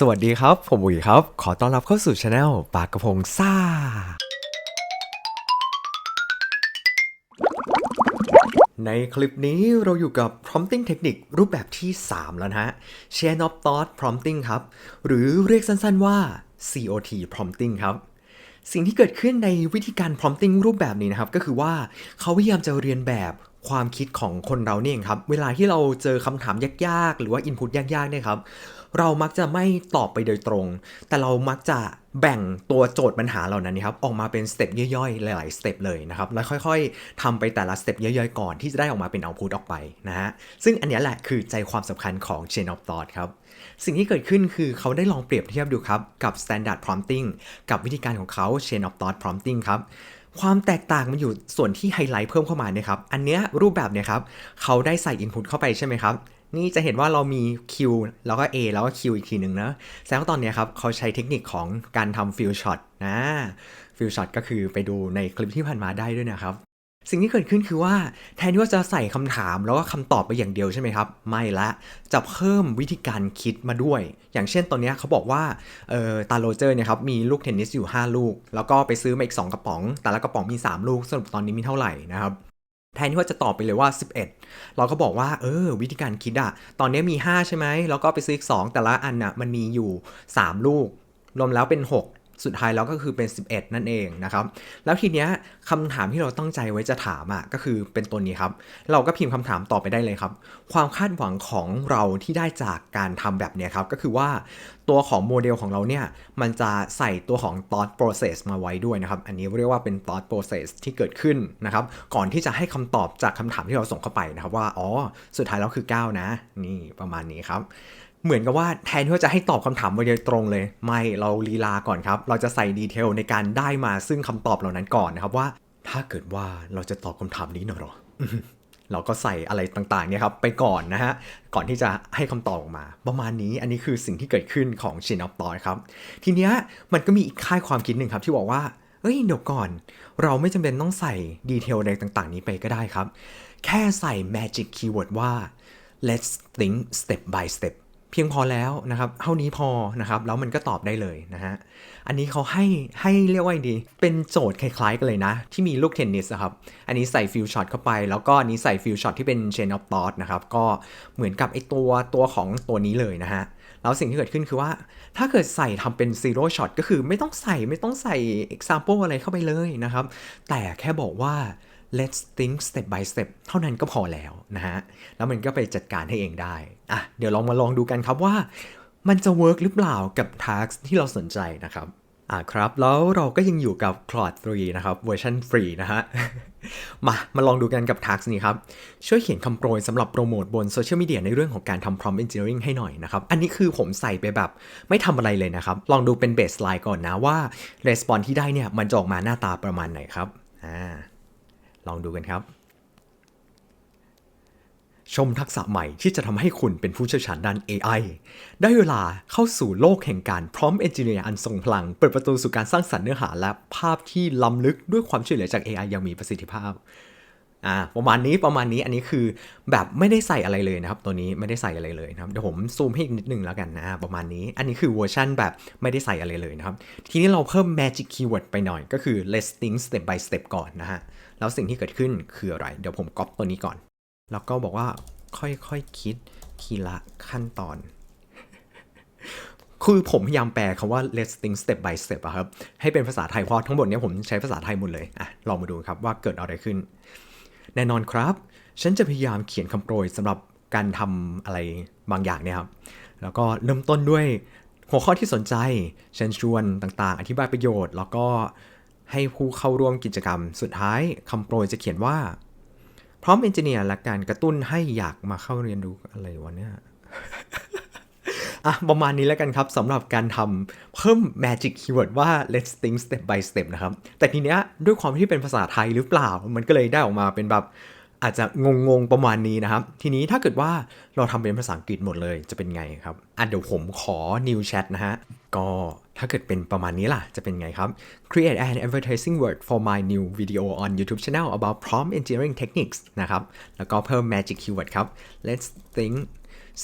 สวัสดีครับ ผมอุ๋ยครับ ขอต้อนรับเข้าสู่ช anel ปากกระพงซ่า ในคลิปนี้เราอยู่กับ prompting technique รูปแบบที่ 3 แล้วนะฮะ chain of thought prompting ครับ หรือเรียกสั้นๆว่า COT prompting ครับ สิ่งที่เกิดขึ้นในวิธีการ prompting รูปแบบนี้นะครับ ก็คือว่าเขาพยายามจะเรียนแบบความคิดของคนเราเนี่ยครับ เวลาที่เราเจอคำถามยากๆ หรือว่า input ยากๆเนี่ยครับ เรามักจะไม่ตอบไปโดยตรง แต่เรามักจะแบ่งตัวโจทย์ปัญหาเหล่านั้นนะครับออกมาเป็นสเต็ปย่อยๆ หลายๆสเต็ปเลยนะครับแล้วค่อยๆทำไปแต่ละสเต็ปย่อยๆ ก่อนที่จะได้ออกมาเป็นเอาพุตออกไปนะฮะซึ่งอันนี้แหละคือใจความสำคัญของ Chain of Thought ครับสิ่งที่เกิดขึ้นคือเขาได้ลองเปรียบเทียบดูครับ กับ Standard Prompting กับวิธีการของเขา Chain of Thought Prompting ครับความแตกต่างมันอยู่ส่วนที่ไฮไลท์เพิ่มเข้ามาเนี่ยครับ อันเนี้ยรูปแบบเนี่ยครับ เขาได้ใส่ Input เข้าไปใช่ไหมครับ นี่จะเห็นว่าเรามี Q แล้วก็ A แล้วก็ Q อีกทีหนึ่งนะแสดงว่าตอนนี้ครับเขาใช้เทคนิคของการทำ fill shot นะ fill shot ก็คือไปดูในคลิปที่ผ่านมาได้ด้วยนะครับ สิ่งที่เกิดขึ้นคือว่าแทนที่ว่าจะใส่คำถามแล้วก็คำตอบไปอย่างเดียวใช่ไหมครับ ไม่ละจะเพิ่มวิธีการคิดมาด้วย อย่างเช่นตอนนี้เขาบอกว่าออตาโรเจอร์เนี่ยครับมีลูกเทนนิสอยู่ 5 ลูก แล้วก็ไปซื้อมาอีก 2 กระป๋อง แต่ละกระป๋องมี 3 ลูกสรุปตอนนี้มีเท่าไหร่นะครับ แทนที่ว่าจะตอบไปเลยว่า 11 เราก็บอกว่า เออ วิธีการคิดอะตอนนี้มี 5 ใช่ไหม แล้วก็ไปซื้ออีก 2 แต่ละอันอะมันมีอยู่ 3 ลูก รวมแล้วเป็น 6 สุดท้ายแล้วก็คือเป็น 11 นั่นเองนะครับ แล้วทีเนี้ยคำถามที่เราตั้งใจไว้จะถามอะก็คือเป็นตัวนี้ครับ เราก็พิมพ์คำถามต่อไปได้เลยครับ ความคาดหวังของเราที่ได้จากการทำแบบเนี้ยครับ ก็คือว่าตัวของโมเดลของเราเนี่ย มันจะใส่ตัวของ thought process มาไว้ด้วยนะครับ อันนี้เรียกว่าเป็น thought process ที่เกิดขึ้นนะครับ ก่อนที่จะให้คำตอบจากคำถามที่เราส่งเข้าไปนะครับว่า อ๋อ สุดท้ายแล้วคือ 9 นะ นี่ประมาณนี้ครับ เหมือนกับว่าแทนที่จะให้ตอบคำถามมาโดยตรงเลย ไม่เราลีลาก่อนครับ เราจะใส่ดีเทลในการได้มาซึ่งคำตอบเหล่านั้นก่อนนะครับว่า ถ้าเกิดว่าเราจะตอบคำถามนี้หน่อยหรอเราก็ใส่อะไรต่างๆเนี่ยครับไปก่อนนะฮะ ก่อนที่จะให้คำตอบออกมา ประมาณนี้อันนี้คือสิ่งที่เกิดขึ้นของชินอ of Thought ครับ ทีเนี้ยมันก็มีอีกค่ายความคิดหนึ่งครับที่บอกว่าเอ้ยเดี๋ยวก่อน เราไม่จำเป็นต้องใส่ดีเทลอะไรต่างๆ นี้ไปก็ได้ครับ แค่ใส่ magic keyword ว่า let's think step by step พียงพอแล้วนะครับเท่านี้พอนะครับแล้วมันก็ตอบได้เลยนะฮะอันนี้เขาให้ให้เรียกว่าไงดี เป็นโจทย์คล้ายๆกันเลยนะ ที่มีลูกเทนนิสอะครับอันนี้ใส่ฟิลช็อตเข้าไป แล้วก็อันนี้ใส่ฟิลช็อตที่เป็น chain of thought นะครับก็เหมือนกับไอตัวตัวของตัวนี้เลยนะฮะแล้วสิ่งที่เกิดขึ้นคือว่า ถ้าเกิดใส่ทำเป็น zero shot ก็คือไม่ต้องใส่ไม่ต้องใส่ example อะไรเข้าไปเลยนะครับแต่แค่บอกว่า let's think step by step เท่านั้นก็พอแล้วนะฮะ แล้วมันก็ไปจัดการให้เองได้ อะ เดี๋ยวลองมาลองดูกันครับว่า มันจะ work หรือเปล่ากับ task ที่เราสนใจนะครับอะครับ แล้วเราก็ยังอยู่กับ Claude 3นะครับ เวอร์ชันฟรีนะฮะ มา มาลองดูกันกับ task นี้ครับ ช่วยเขียนคำโปรยสำหรับโปรโมทบนโซเชียลมีเดียในเรื่องของการทำ prompt engineering ให้หน่อยนะครับ อันนี้คือผมใส่ไปแบบไม่ทำอะไรเลยนะครับ ลองดูเป็น baseline ก่อนนะว่า response ที่ได้เนี่ย มันจะออกมาหน้าตาประมาณไหนครับ อ่า ลองดูกันครับ ชมทักษะใหม่ที่จะทำให้คุณเป็นผู้เชี่ยวชาญด้าน AI ได้เวลาเข้าสู่โลกแห่งการพร้อมเอนจิเนียร์อันทรงพลัง เปิดประตูสู่การสร้างสรรค์เนื้อหาและภาพที่ล้ำลึกด้วยความช่วยเหลือจาก AI อย่างมีประสิทธิภาพอ่าประมาณนี้ประมาณนี้อันนี้คือแบบไม่ได้ใส่อะไรเลยนะครับ ตัวนี้ไม่ได้ใส่อะไรเลยนะครับเดี๋ยวผมซูมให้อีกนิดนึงแล้วกันนะประมาณนี้อันนี้คือเวอร์ชันแบบไม่ได้ใส่อะไรเลยนะครับ ทีนี้เราเพิ่ม magic keyword ไปหน่อยก็คือ let's think step by step ก่อนนะฮะ แล้วสิ่งที่เกิดขึ้นคืออะไร เดี๋ยวผมก๊อปตัวนี้ก่อน แล้วก็บอกว่าค่อยๆคคิดทีละขั้นตอน คือผมพยายามแปลคำว่า let's think step by step อะครับ ให้เป็นภาษาไทยเพราะทั้งหมดนี้ผมใช้ภาษาไทยหมดเลยอะลองมาดูครับว่าเกิดอะไรขึ้น แน่นอนครับ ฉันจะพยายามเขียนคำโปรยสำหรับการทำอะไรบางอย่างเนี่ยครับ แล้วก็เริ่มต้นด้วยหัวข้อที่สนใจเชิญชวนต่างๆ อธิบายประโยชน์ แล้วก็ ให้ผู้เข้าร่วมกิจกรรม สุดท้ายคำโปรยจะเขียนว่า พร้อมเอนจิเนียร์และการกระตุ้นให้อยากมาเข้าเรียนรู้อะไรวะเนี่ยอะประมาณนี้แล้วกันครับสำหรับการทำเพิ่ม magic keyword ว่า let's think step by step นะครับ แต่ทีเนี้ยด้วยความที่เป็นภาษาไทยหรือเปล่า มันก็เลยได้ออกมาเป็นแบบอาจจะงงๆประมาณนี้นะครับ ทีนี้ถ้าเกิดว่าเราทำเป็นภาษาอังกฤษหมดเลยจะเป็นไงครับ อะเดี๋ยวผมขอ new chat นะฮะ ก็ ถ้าเกิดเป็นประมาณนี้ล่ะ จะเป็นไงครับ create an advertising word for my new video on YouTube channel about prompt engineering techniques นะครับ แล้วก็เพิ่ม magic keyword ครับ let's think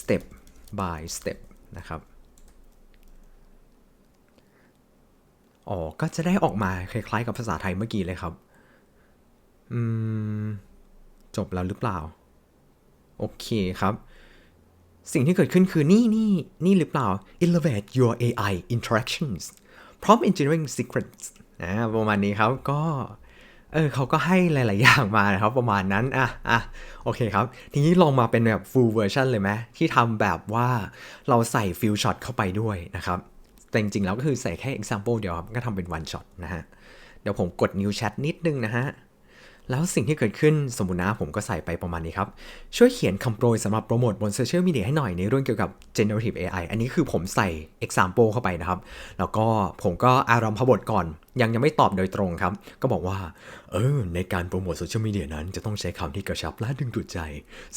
step by step นะครับอ๋อ ก็จะได้ออกมาคล้ายๆกับภาษาไทยเมื่อกี้เลยครับ อืม จบแล้วหรือเปล่า โอเคครับ สิ่งที่เกิดขึ้นคือนี่นี่นี่หรือเปล่า elevate your AI interactions prompt engineering secrets อ่าประมาณนี้ครับก็เออเขาก็ให้หลาย ๆ อย่างมานะครับ ประมาณนั้น อะอะโอเคครับ ทีนี้ลองมาเป็นแบบ full version เลยไหมที่ทำแบบว่าเราใส่ fill shot เข้าไปด้วยนะครับ แต่จริง ๆ แล้วก็คือใส่แค่ example เดียวครับ ก็ทำเป็น one shot นะฮะ เดี๋ยวผมกด new chat นิดนึงนะฮะ แล้วสิ่งที่เกิดขึ้นสมมุตินะผมก็ใส่ไปประมาณนี้ครับ ช่วยเขียนคำโปรยสำหรับโปรโมทบนโซเชียลมีเดียให้หน่อยในเรื่องเกี่ยวกับ generative AI อันนี้คือผมใส่ example เข้าไปนะครับ แล้วก็ผมก็อารมณ์พบทก่อนยังยังไม่ตอบโดยตรงครับ ก็บอกว่า เออ ในการโปรโมทโซเชียลมีเดียนั้นจะต้องใช้คำที่กระชับและดึงดูดใจ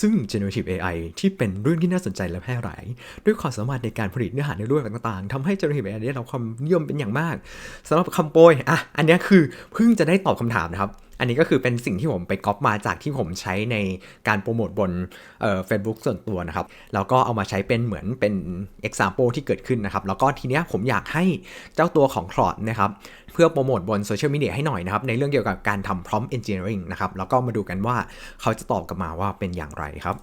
ซึ่ง generative AI ที่เป็นเรื่องที่น่าสนใจและแพร่หลาย ด้วยความสามารถในการผลิตเนื้อหาในรูปแบบต่างๆทำให้ generative AI ได้รับความนิยมเป็นอย่างมากสำหรับคำโปรยอะอันนี้คือเพิ่งจะได้ตอบคำถามนะครับอันนี้ก็คือเป็นสิ่งที่ผมไปก๊อปมาจากที่ผมใช้ในการโปรโมทบนเฟซบุ๊กส่วนตัวนะครับ แล้วก็เอามาใช้เป็นเหมือนเป็น example ที่เกิดขึ้นนะครับ แล้วก็ทีเนี้ยผมอยากให้เจ้าตัวของคลอดนะครับ เพื่อโปรโมทบนโซเชียลมีเดียให้หน่อยนะครับ ในเรื่องเกี่ยวกับการทำ prompt engineering นะครับ แล้วก็มาดูกันว่าเขาจะตอบกลับมาว่าเป็นอย่างไรครับ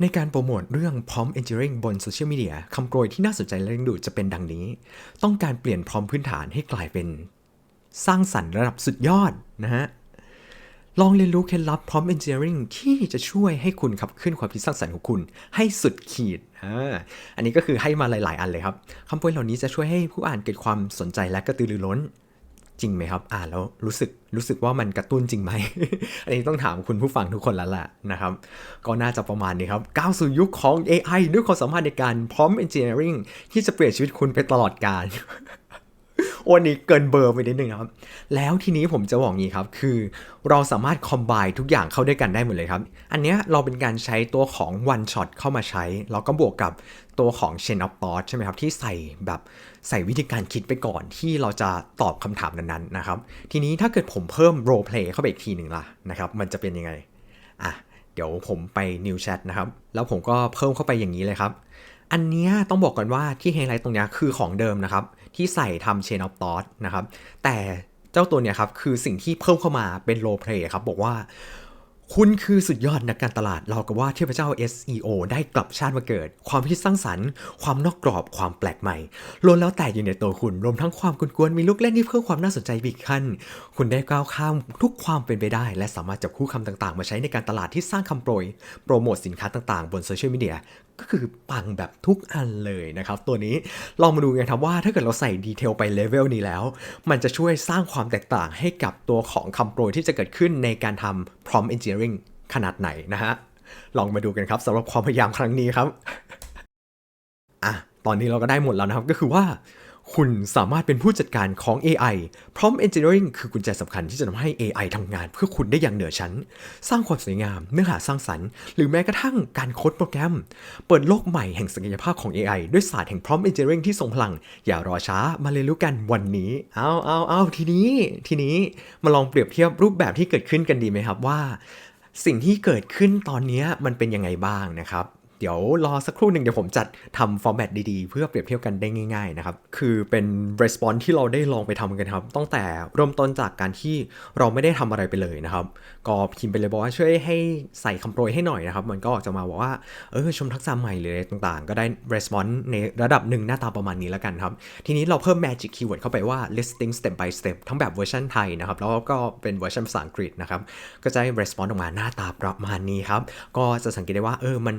ในการโปรโมทเรื่อง prompt engineering บนโซเชียลมีเดียคำโปรยที่น่าสนใจและดึงดูดจะเป็นดังนี้ ต้องการเปลี่ยนพร้อมพื้นฐานให้กลายเป็น สร้างสรรค์ระดับสุดยอดนะฮะ ลองเรียนรู้เคล็ดลับพร้อม engineering ที่จะช่วยให้คุณขับเคลื่อนความคิดสร้างสรรค์ของคุณ ให้สุดขีด อันนี้ก็คือให้มาหลาย ๆ อันเลยครับคำโปรยเหล่านี้จะช่วยให้ผู้อ่านเกิดความสนใจและกระตือรือร้น จริงไหมครับ อ่านแล้วรู้สึกรู้สึกว่ามันกระตุ้นจริงไหม อันนี้ต้องถามคุณผู้ฟังทุกคนแล้วแหละนะครับ ก็น่าจะประมาณนี้ครับ ก้าวสู่ยุคของ AI ด้วยความสามารถในการพร้อม engineering ที่จะเปลี่ยนชีวิตคุณไปตลอดกาล วันนี้เกินเบอร์ไปนิดนึงครับ แล้วทีนี้ผมจะบอกงี้ครับ คือเราสามารถคอมไบทุกอย่างเข้าด้วยกันได้หมดเลยครับ อันเนี้ยเราเป็นการใช้ตัวของ one shot เข้ามาใช้ แล้วก็บวกกับตัวของ chain of thought ใช่ไหมครับ ที่ใส่แบบใส่วิธีการคิดไปก่อนที่เราจะตอบคำถามนั้นๆนะครับ ทีนี้ถ้าเกิดผมเพิ่ม role play เข้าไปอีกทีหนึ่งล่ะนะครับ มันจะเป็นยังไง อะ เดี๋ยวผมไป new chat นะครับ แล้วผมก็เพิ่มเข้าไปอย่างนี้เลยครับ อันเนี้ยต้องบอกก่อนว่าที่ไฮไลท์ตรงเนี้ยคือของเดิมนะครับ ที่ใส่ทำ Chain of Thought นะครับแต่เจ้าตัวเนี้ยครับคือสิ่งที่เพิ่มเข้ามาเป็น Role Play ครับบอกว่าคุณคือสุดยอดนักการตลาด เรากับว่าเทพเจ้า SEO ได้กลับชาติมาเกิด ความคิดสร้างสรรค์ ความนอกกรอบความแปลกใหม่ล้วนแล้วแต่อยู่ในตัวคุณ รวมทั้งความกวนๆมีลูกเล่นที่เพิ่มความน่าสนใจอีกขั้น คุณได้ก้าวข้ามทุกความเป็นไปได้ และสามารถจับคู่คำต่างๆ มาใช้ในการตลาดที่สร้างคำโปรย โปรโมทสินค้าต่างๆ บนโซเชียลมีเดีย ก็คือปังแบบทุกอันเลยนะครับ ตัวนี้ลองมาดูกันครับว่าถ้าเกิดเราใส่ดีเทลไปเลเวลนี้แล้ว มันจะช่วยสร้างความแตกต่างให้กับตัวของคำโปรยที่จะเกิดขึ้นในการทำ prompt engineering ขนาดไหนนะฮะ ลองมาดูกันครับสำหรับความพยายามครั้งนี้ครับอะตอนนี้เราก็ได้หมดแล้วนะครับก็คือว่า คุณสามารถเป็นผู้จัดการของ AI Prompt Engineering คือกุญแจสำคัญที่จะทำให้ AI ทำงานเพื่อคุณได้อย่างเหนือชั้น สร้างความสวยงาม เนื้อหาสร้างสรรค์ หรือแม้กระทั่งการโค้ดโปรแกรม เปิดโลกใหม่แห่งศักยภาพของ AI ด้วยศาสตร์แห่ง Prompt Engineering ที่ทรงพลัง อย่ารอช้ามาเรียนรู้กันวันนี้ เอาเอาเอาทีนี้ ทีนี้มาลองเปรียบเทียบรูปแบบที่เกิดขึ้นกันดีไหมครับว่า สิ่งที่เกิดขึ้นตอนนี้มันเป็นยังไงบ้างนะครับ ดี๋ยวรอสักครู่หนึ่งเดี๋ยวผมจัดทำฟอร์แมตดีๆ เพื่อเปรียบเทียบกันได้ง่ายๆนะครับ คือเป็น response ที่เราได้ลองไปทำกันครับ ตั้งแต่เริ่มต้นจากการที่เราไม่ได้ทำอะไรไปเลยนะครับ ก็พิมพ์ไปเลยบอกว่าช่วยให้ใส่คำโปรยให้หน่อยนะครับ มันก็ออกจะมาบอกว่า เออชมทักษะใหม่หรืออะไรต่างๆ ก็ได้ response ในระดับหนึ่งหน้าตาประมาณนี้แล้วกันครับ ทีนี้เราเพิ่ม magic keyword เข้าไปว่า listing step by step ทั้งแบบเวอร์ชันไทยนะครับ แล้วก็เป็นเวอร์ชันภาษาอังกฤษนะครับ ก็จะได้ response ออกมาหน้าตาประมาณนี้ครับ ก็จะสังเกตได้ว่าเออมัน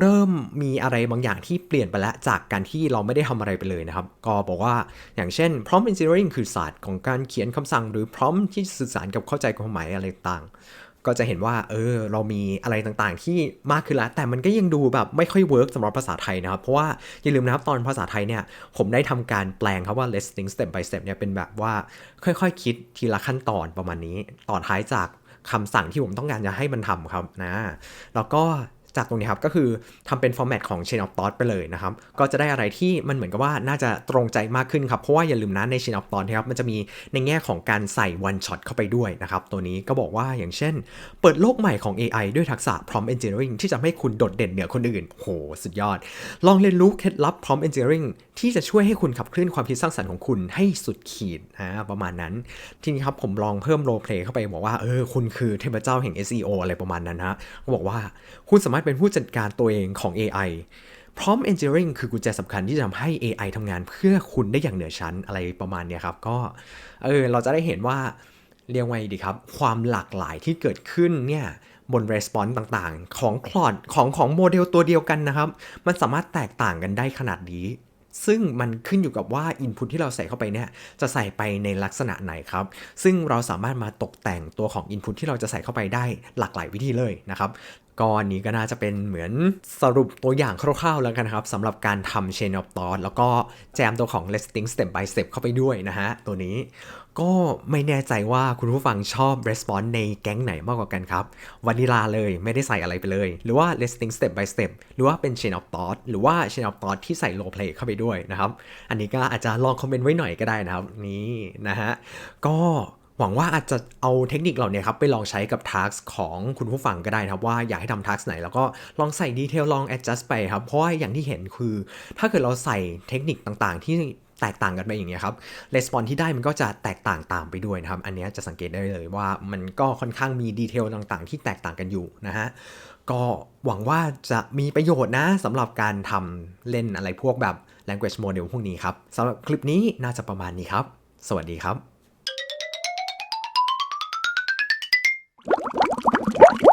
เริ่มมีอะไรบางอย่างที่เปลี่ยนไปแล้วจากการที่เราไม่ได้ทำอะไรไปเลยนะครับ ก็บอกว่าอย่างเช่น prompt engineering คือศาสตร์ของการเขียนคำสั่ง หรือ prompt ที่สื่อสารกับเข้าใจความหมายอะไรต่างก็จะเห็นว่าเออเรามีอะไรต่างๆ ที่มากขึ้นแล้ว แต่มันก็ยังดูแบบไม่ค่อยเวิร์กสำหรับภาษาไทยนะครับ เพราะว่าอย่าลืมนะครับตอนภาษาไทยเนี่ยผมได้ทำการแปลงครับว่า listening step by step เนี่ยเป็นแบบว่าค่อยๆคคิดทีละขั้นตอนประมาณนี้ ต่อท้ายจากคำสั่งที่ผมต้องการจะให้มันทำครับนะ แล้วก็ จากตรงนี้ครับก็คือทำเป็นฟอร์แมตของ Chain of Thought ไปเลยนะครับ ก็จะได้อะไรที่มันเหมือนกับว่าน่าจะตรงใจมากขึ้นครับ เพราะว่าอย่าลืมนะใน Chain of Thought นะครับมันจะมีในแง่ของการใส่ one shot เข้าไปด้วยนะครับ ตัวนี้ก็บอกว่าอย่างเช่น เปิดโลกใหม่ของ AI ด้วยทักษะ prompt engineering ที่จะให้คุณโดดเด่นเหนือคนอื่นโหสุดยอด ลองเรียนรู้เคล็ดลับ prompt engineering ที่จะช่วยให้คุณขับเคลื่อนความคิดสร้างสรรค์ของคุณให้สุดขีดนะประมาณนั้น ทีนี้ครับผมลองเพิ่มโรเพลย์เข้าไปบอกว่าเออคุณคือเทพเจ้าแห่ง SEO อะไรประมาณนั้นฮะก็บอกว่า คุณสามารถเป็นผู้จัดการตัวเองของ AI Prompt Engineering คือกุญแจสำคัญที่จะทำให้ AI ทำงานเพื่อคุณได้อย่างเหนือชั้นอะไรประมาณเนี้ยครับ ก็เออเราจะได้เห็นว่าเรียกว่าไงดีครับ ความหลากหลายที่เกิดขึ้นเนี่ยบน response ต่างๆ ของคลอดของของโมเดลตัวเดียวกันนะครับ มันสามารถแตกต่างกันได้ขนาดนี้ ซึ่งมันขึ้นอยู่กับว่า Input ที่เราใส่เข้าไปเนี่ยจะใส่ไปในลักษณะไหนครับ ซึ่งเราสามารถมาตกแต่งตัวของ Input ที่เราจะใส่เข้าไปได้หลากหลายวิธีเลยนะครับ ก็อันนี้ก็น่าจะเป็นเหมือนสรุปตัวอย่างคร่าวๆแล้วกันครับสำหรับการทำ Chain of Thought แล้วก็แจมตัวของ Let's Think Step by Step เข้าไปด้วยนะฮะ ตัวนี้ก็ไม่แน่ใจว่าคุณผู้ฟังชอบ Response ในแก๊งไหนมากกว่ากันครับวานิลาเลยไม่ได้ใส่อะไรไปเลย หรือว่า Let's Think Step by Step หรือว่าเป็น Chain of Thought หรือว่า Chain of Thought ที่ใส่ Role Play เข้าไปด้วยนะครับ อันนี้ก็อาจจะลองคอมเมนต์ไว้หน่อยก็ได้นะครับ นี่นะฮะก็ หวังว่าอาจจะเอาเทคนิคเหล่านี้ครับไปลองใช้กับทักของคุณผู้ฟังก็ได้นะครับ ว่าอยากให้ทำทักไหน แล้วก็ลองใส่ดีเทลลอง adjust ไปครับ เพราะว่าอย่างที่เห็นคือ ถ้าเกิดเราใส่เทคนิคต่างๆ ที่แตกต่างกันไปอย่างเงี้ยครับ r e s p o n ที่ได้มันก็จะแตกต่างตามไปด้วยนะครับ อันนี้จะสังเกตได้เลยว่ามันก็ค่อนข้างมีดีเทลต่างๆ ที่แตกต่างกันอยู่นะฮะ ก็หวังว่าจะมีประโยชน์นะสำหรับการทำเล่นอะไรพวกแบบ language model พวกนี้ครับสำหรับคลิปนี้น่าจะประมาณนี้ครับ สวัสดีครับ